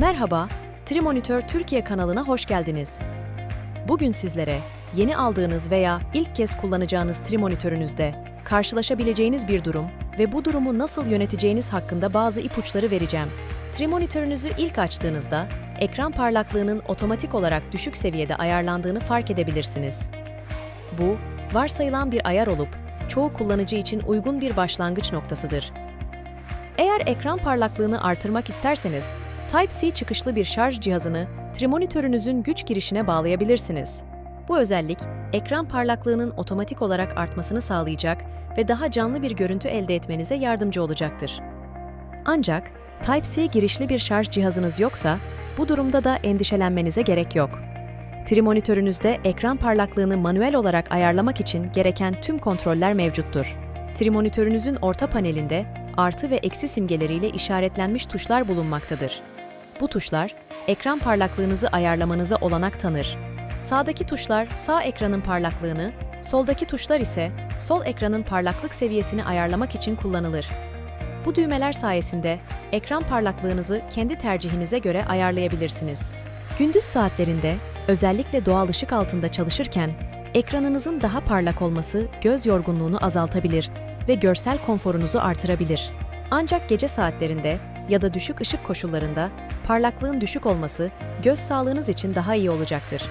Merhaba, Trimonitör Türkiye kanalına hoş geldiniz. Bugün sizlere yeni aldığınız veya ilk kez kullanacağınız Trimonitörünüzde karşılaşabileceğiniz bir durum ve bu durumu nasıl yöneteceğiniz hakkında bazı ipuçları vereceğim. Trimonitörünüzü ilk açtığınızda ekran parlaklığının otomatik olarak düşük seviyede ayarlandığını fark edebilirsiniz. Bu, varsayılan bir ayar olup çoğu kullanıcı için uygun bir başlangıç noktasıdır. Eğer ekran parlaklığını artırmak isterseniz, Type-C çıkışlı bir şarj cihazını trimonitörünüzün güç girişine bağlayabilirsiniz. Bu özellik, ekran parlaklığının otomatik olarak artmasını sağlayacak ve daha canlı bir görüntü elde etmenize yardımcı olacaktır. Ancak Type-C girişli bir şarj cihazınız yoksa, bu durumda da endişelenmenize gerek yok. Trimonitörünüzde ekran parlaklığını manuel olarak ayarlamak için gereken tüm kontroller mevcuttur. Trimonitörünüzün orta panelinde artı ve eksi simgeleriyle işaretlenmiş tuşlar bulunmaktadır. Bu tuşlar, ekran parlaklığınızı ayarlamanıza olanak tanır. Sağdaki tuşlar sağ ekranın parlaklığını, soldaki tuşlar ise sol ekranın parlaklık seviyesini ayarlamak için kullanılır. Bu düğmeler sayesinde ekran parlaklığınızı kendi tercihinize göre ayarlayabilirsiniz. Gündüz saatlerinde, özellikle doğal ışık altında çalışırken, ekranınızın daha parlak olması göz yorgunluğunu azaltabilir ve görsel konforunuzu artırabilir. Ancak gece saatlerinde ya da düşük ışık koşullarında parlaklığın düşük olması göz sağlığınız için daha iyi olacaktır.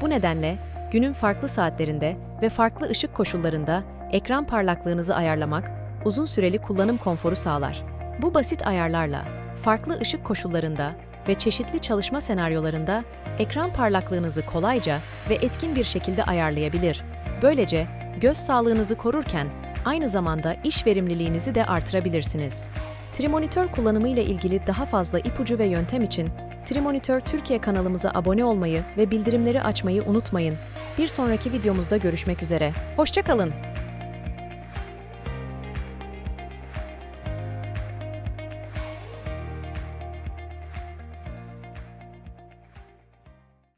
Bu nedenle günün farklı saatlerinde ve farklı ışık koşullarında ekran parlaklığınızı ayarlamak uzun süreli kullanım konforu sağlar. Bu basit ayarlarla farklı ışık koşullarında ve çeşitli çalışma senaryolarında ekran parlaklığınızı kolayca ve etkin bir şekilde ayarlayabilir. Böylece göz sağlığınızı korurken aynı zamanda iş verimliliğinizi de artırabilirsiniz. Trimonitör kullanımı ile ilgili daha fazla ipucu ve yöntem için Trimonitör Türkiye kanalımıza abone olmayı ve bildirimleri açmayı unutmayın. Bir sonraki videomuzda görüşmek üzere. Hoşçakalın.